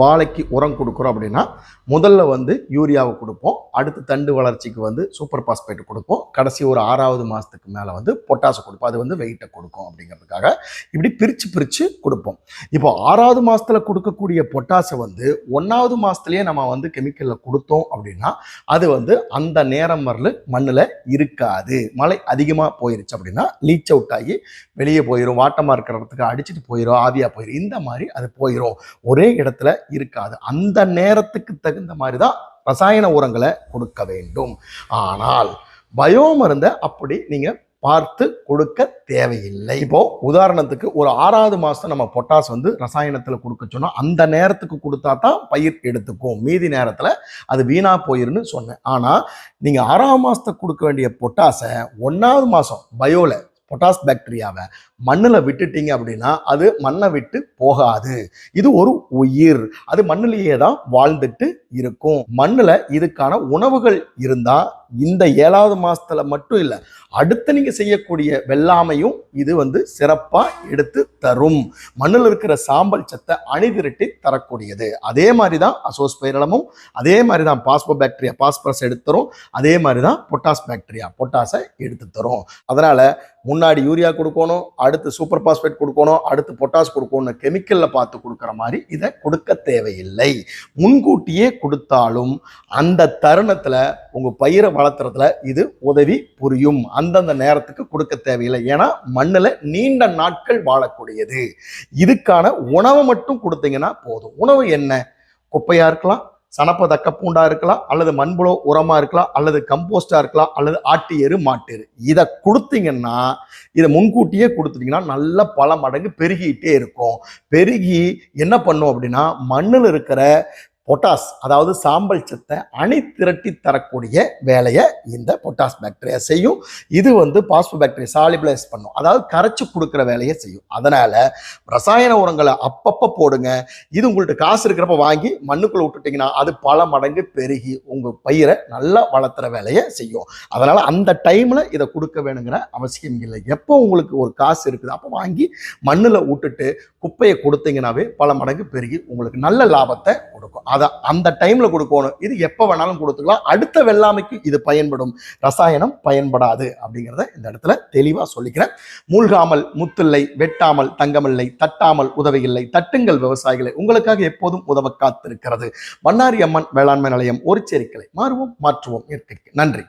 வாழைக்கு உரம் கொடுக்குறோம் அப்படின்னா முதல்ல வந்து யூரியாவை கொடுப்போம். அடுத்து தண்டு வளர்ச்சிக்கு வந்து சூப்பர் பாஸ்பேட் கொடுப்போம். கடைசி ஒரு ஆறாவது மாதத்துக்கு மேலே வந்து பொட்டாசு கொடுப்போம். அது வந்து வெயிட்டை கொடுக்கும் அப்படிங்கிறதுக்காக இப்படி பிரித்து பிரித்து கொடுப்போம். இப்போ ஆறாவது மாதத்தில் கொடுக்கக்கூடிய பொட்டாசை வந்து ஒன்றாவது மாதத்துலேயே நம்ம வந்து கெமிக்கலில் கொடுத்தோம் அப்படின்னா அது வந்து அந்த நேரம் வரல மண்ணில் இருக்காது. மழை அதிகமாக போயிருச்சு அப்படின்னா லீச் அவுட் ஆகி வெளியே போயிடும் வாட்டமாக இருக்கிற இடத்துக்கு அடிச்சுட்டு போயிடும் ஆவியாக போயிடும் இந்த மாதிரி அது போயிடும் ஒரே இடத்துல இருக்காது. அந்த நேரத்துக்கு தகுந்த மாதிரி தான் ரசாயன உரங்களை கொடுக்க வேண்டும். ஆனால் பயோ மருந்தை அப்படி நீங்கள் பார்த்து கொடுக்க தேவையில்லை. இப்போ உதாரணத்துக்கு ஒரு ஆறாவது மாதம் நம்ம பொட்டாஸ் வந்து ரசாயனத்தில் கொடுக்க சொன்னால் அந்த நேரத்துக்கு கொடுத்தா தான் பயிர் எடுத்துக்கும். மீதி நேரத்தில் அது வீணாக போயிருன்னு சொன்னேன். ஆனால் நீங்கள் ஆறாம் மாதத்தை கொடுக்க வேண்டிய பொட்டாஸை ஒன்றாவது மாதம் பயோவில் பொட்டாஸ் பாக்டீரியாவை மண்ணில் விட்டுட்டீங்க அப்படின்னா அது மண்ணை விட்டு போகாது. இது ஒரு உயிர். அது மண்ணிலேயே தான் வாழ்ந்துட்டு இருக்கும். மண்ணில் இதுக்கான உணவுகள் இருந்தால் இந்த ஏழாவது மாதத்தில் மட்டும் இல்லை அடுத்து நீங்கள் செய்யக்கூடிய வெள்ளாமையும் இது வந்து சிறப்பாக எடுத்து தரும். மண்ணில் இருக்கிற சாம்பல் சத்தை அணிதிரட்டி தரக்கூடியது. அதே மாதிரி தான் அசோஸ்பைரலமும் அதே மாதிரி தான் பாஸ்போ பாக்டீரியா பாஸ்பரஸ் எடுத்து தரும் அதே மாதிரி தான் பொட்டாஸ் பாக்டீரியா பொட்டாஸை எடுத்து தரும். அதனால் முன்னாடி யூரியா கொடுக்கணும் அடுத்து சூப்பர் பாஸ்பேட் கொடுக்கணும் அடுத்து பொட்டாஸ் கொடுக்கணும் கெமிக்கலில் பார்த்து கொடுக்குற மாதிரி இதை கொடுக்க தேவையில்லை. முன்கூட்டியே கொடுத்தாலும் அந்த தருணத்தில் உங்கள் பயிரை வளர்த்துறதுல இது உதவி புரியும். அந்தந்த நேரத்துக்கு கொடுக்க தேவையில்லை. ஏன்னா மண்ணில் நீண்ட நாட்கள் வாழக்கூடியது. இதுக்கான உணவை மட்டும் கொடுத்தீங்கன்னா போதும். உணவு என்ன? குப்பையாக இருக்கலாம் சனப்ப தக்க பூண்டா இருக்கலாம் அல்லது மண்புழு உரமா இருக்கலாம் அல்லது கம்போஸ்டா இருக்கலாம் அல்லது ஆட்டு எரு மாட்டு இதை கொடுத்தீங்கன்னா இதை முன்கூட்டியே கொடுத்துட்டீங்கன்னா நல்ல பல மடங்கு பெருகிட்டே இருக்கும். பெருகி என்ன பண்ணும் அப்படின்னா மண்ணில் இருக்கிற பொட்டாஸ் அதாவது சாம்பல் சத்தை அணி திரட்டி தரக்கூடிய வேலையை இந்த பொட்டாஸ் பாக்டீரியா செய்யும். இது வந்து பாஸ்போ பாக்டீரியா சாலிபிளைஸ் பண்ணும். அதாவது கரைச்சி கொடுக்குற வேலையை செய்யும். அதனால் ரசாயன உரங்களை அப்பப்போ போடுங்க. இது உங்கள்ட்ட காசு இருக்கிறப்ப வாங்கி மண்ணுக்குள்ளே விட்டுட்டிங்கன்னா அது பல மடங்கு பெருகி உங்கள் பயிரை நல்லா வளர்த்துற வேலையை செய்யும். அதனால் அந்த டைமில் இதை கொடுக்க வேணுங்கிற அவசியம் இல்லை. எப்போ உங்களுக்கு ஒரு காசு இருக்குது அப்போ வாங்கி மண்ணில் விட்டுட்டு குப்பையை கொடுத்தீங்கன்னாவே பல மடங்கு பெருகி உங்களுக்கு நல்ல லாபத்தை கொடுக்கும். அதை அந்த டைம்ல கொடுக்கணும். இது எப்போ வேணாலும் கொடுத்துக்கலாம். அடுத்த வெள்ளாமைக்கு இது பயன்படும். ரசாயனம் பயன்படாது அப்படிங்கிறத இந்த இடத்துல தெளிவாக சொல்லிக்கிறேன். மூழ்காமல் முத்தில்லை வெட்டாமல் தங்கமில்லை தட்டாமல் உதவியில்லை தட்டுங்கள் விவசாயிகளை. உங்களுக்காக எப்போதும் உதவ காத்திருக்கிறது. மன்னாரி அம்மன் வேளாண்மை நிலையம் ஒரு செரிக்கலை மாறுவோம் மாற்றுவோம். இயற்கைக்கு நன்றி.